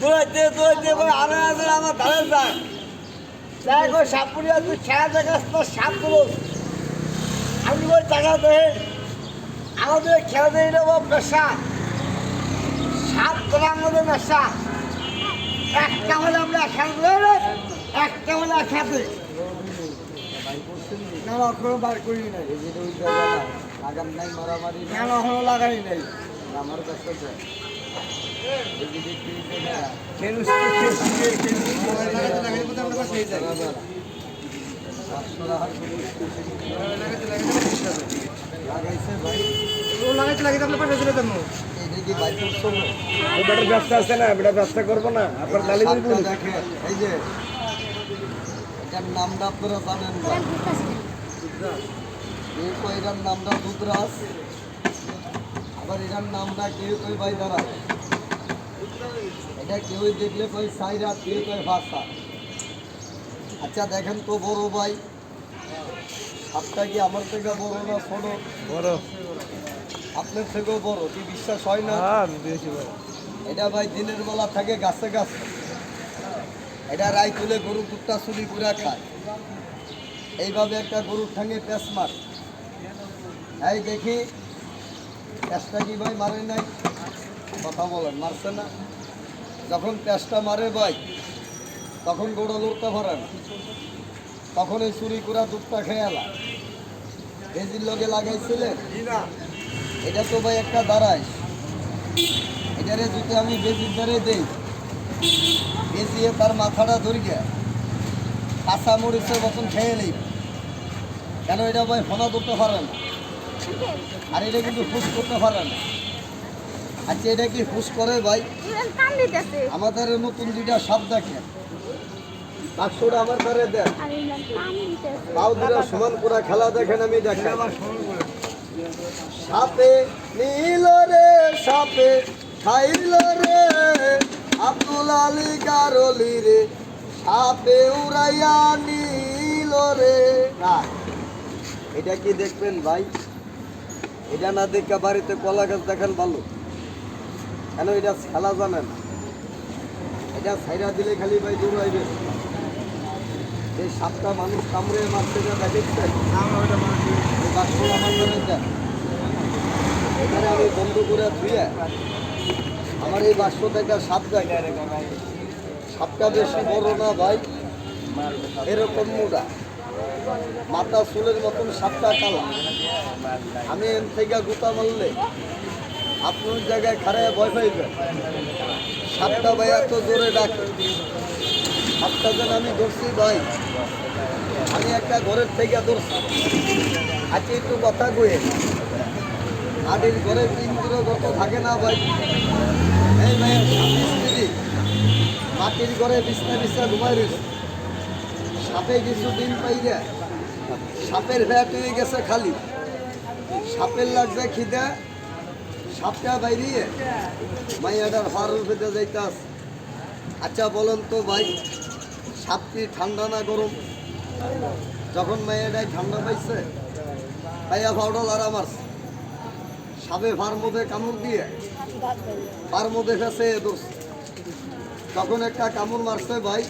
দৌড়াইতে দৌড়াইতে ভাই আরও আছে আমার ধারে যাক দেখো সাপুরিয়া তুই খেলা দেখাস তো সাপ আমি টাকা দেয় আমাদের খেলা দেয় নেব পেশা। সাপ তোলা আমাদের পেশা। একটা হলে আমরা খেলব রে একটা হলে খেতে না না বার করি নাই। লাগান নাই মারামারি না না লাগাই নাই। আমার কাছে বেটার ব্যবসা আছে না বেটা ব্যবসা করব না। আপনার তালি এই যে নামটা আপনারা জানেন নামটা দুধরাজ আবার এটার নামটা কেউ কই ভাই দাঁড়া এটা কেউ দেখলে কই সাইরা কেউ কই ভাষা আচ্ছা দেখেন তো বড় ভাই। সাপটা কি আমার থেকে বড় না ছোট? বড়। আপনার থেকেও বড় কি বিশ্বাস হয় না? হ্যাঁ এটা ভাই দিনের বেলা থাকে গাছে গাছে। এটা রাই তুলে গরু দুধটা চুরি করে খায়। এইভাবে একটা গরুর ঠাঙে পেঁচ মার। এই দেখি পেঁচটা কি ভাই মারে নাই? কথা বলেন, মারছে না। যখন পেঁচটা মারে ভাই, তখন গরু লড়তে পারে না। তখন এই চুরি করে দুধটা খেয়ে এলা। ভেজির লগে লাগাইছিলেন। এটা তো ভাই একটা দাঁড়ায়। এটারে যদি আমি বেজির ধরে দেই, বেজিয়ে তার মাথাটা ধরিয়ে কাঁচা মরিচের মতন খেয়ে নেই। কেন এটা ভাই ফোনা করতে পারে না? আর এটা কিন্তু ফুস করতে পারে না। আচ্ছা এটা কি ফুস করে ভাই? আমাদের নতুন দুইটা সাপ দেখেন বাক্সটা আমার ঘরে দেন আর কান দিতেছে। তাও দুটা সমান করে খেলা দেখেন আমি দেখেন। সাপে নীল রে সাপে খাইল রে আব্দুল আলী গারলি রে সাপে উড়াইয়া নীল রে। না এটা কি দেখবেন ভাই? এটা না দেখে বাড়িতে কলা গাছ দেখেন ভালো। কেন এটা খেলা জানে না এটা ছাইরা দিলে খালি ভাই দৌড়াইবে এই সাপটা মানুষ কামড়ে মারতে যা দেখেছেন? এখানে আমি বন্ধ করে ধুয়ে আমার এই বাক্স থেকে সাপ দেখে সাপটা বেশি বড় না ভাই, এরকম মোটা মাথা চুলের মতন সাপটা কালা আমি এন থেকে গুতা মারলে আপনার জায়গায় খারায় ভয় পাইবেন। সাপটা ভাই এত জোরে ডাকে। সাপটা যেন আমি ধরছি ভাই। আমি একটা ঘরের থেকে ধরছি। আজকে একটু কথা কয়ে। আদির ঘরে ইন্দ্র গত থাকে না ভাই। এই স্বামী স্ত্রী। মাটির ঘরে বিছনা বিছনা ঘুমাই রয়েছে। সাপে কিছু দিন পাইলে সাপের ভ্যাট হয়ে গেছে খালি। সাপের লাগছে খিদে, সাপটা বাইরিয়ে মাইয়াটার হারুর ভেতরে যাইতাস আচ্ছা বলেন তো ভাই সাপটি ঠান্ডা না গরম? যখন মাইয়াটাই ঠান্ডা পাইছে পাইয়া ফাউডল আর আমার। সাপে ভার মধ্যে কামড় দিয়ে ভার মধ্যে ফেসে দোষ। তখন একটা কামড় মারছে ভাই